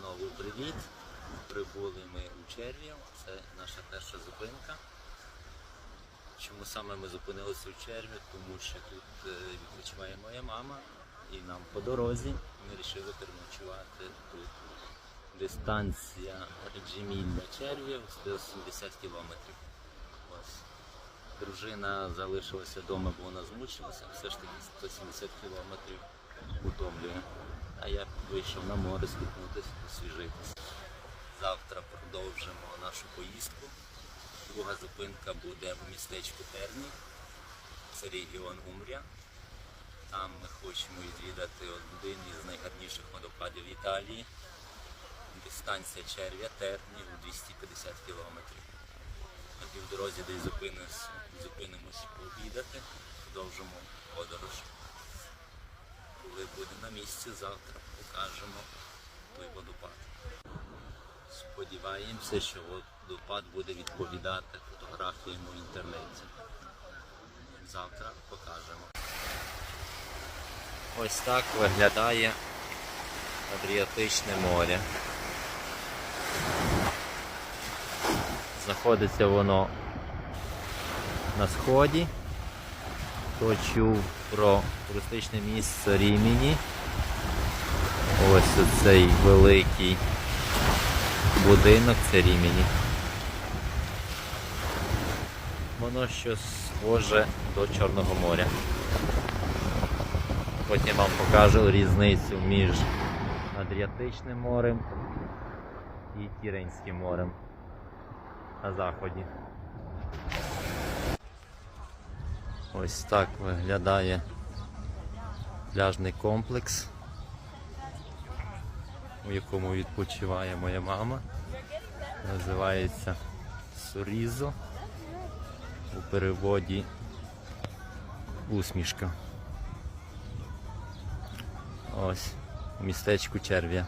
Знову привіт. Прибули ми у Червів. Це наша перша зупинка. Чому саме ми зупинилися у Черві? Тому що тут е, відпочиває моя мама і нам по дорозі ми вирішили переночувати тут. Дистанція Джемілля Червів 170 кілометрів. Дружина залишилася вдома, бо вона змучилася, все ж таки 170 кілометрів утомлює. А я вийшов на море скупнутися, освіжитися. Завтра продовжимо нашу поїздку. Друга зупинка буде в містечку Терні, це регіон Умрія. Там ми хочемо відвідати один із найгарніших водопадів Італії. Дистанція черв'я Терні у 250 кілометрів. На півдорозі десь зупинимось, зупинимось пообідати, продовжимо подорож. Місці, завтра покажемо той водопад. Сподіваємося, що водопад буде відповідати фотографіям у інтернеті. Завтра покажемо. Ось так виглядає Адріатичне море. Знаходиться воно на сході. Хто чув про туристичне місце Ріміні. Ось оцей великий будинок це Ріміні. Воно щось схоже до Чорного моря. Потім вам покажу різницю між Адріатичним морем і Тіренським морем на заході. Ось так виглядає пляжний комплекс, у якому відпочиває моя мама. Називається Сорізо. У переводі усмішка. Ось у містечку Черв'я.